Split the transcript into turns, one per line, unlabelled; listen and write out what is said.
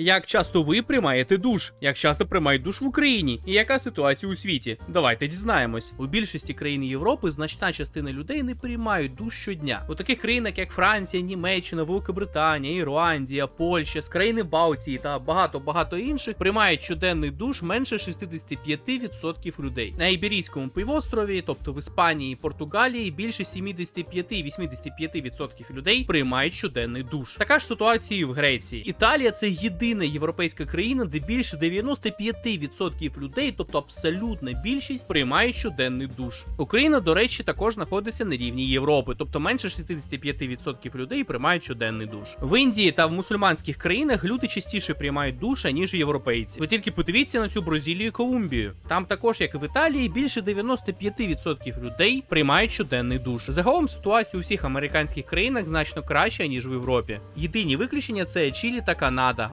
Як часто ви приймаєте душ? Як часто приймають душ в Україні? І яка ситуація у світі? Давайте дізнаємось. У більшості країн Європи значна частина людей не приймають душ щодня. У таких країнах, як Франція, Німеччина, Великобританія, Ірландія, Польща, з країни Балтії та багато багато інших приймають щоденний душ менше 65% людей. На Іберійському півострові, тобто в Іспанії і Португалії, більше 75-85% людей приймають щоденний душ. Така ж ситуація і в Греції. Італія це єдина європейська країна, де більше 95% людей, тобто абсолютна більшість, приймають щоденний душ. Україна, до речі, також знаходиться на рівні Європи, тобто менше 65% людей приймають щоденний душ. В Індії та в мусульманських країнах люди частіше приймають душ, ніж європейці. Ви тільки подивіться на цю Бразилію і Колумбію. Там також, як і в Італії, більше 95% людей приймають щоденний душ. Загалом ситуація у всіх американських країнах значно краща ніж в Європі. Єдині виключення це Чилі та Канада,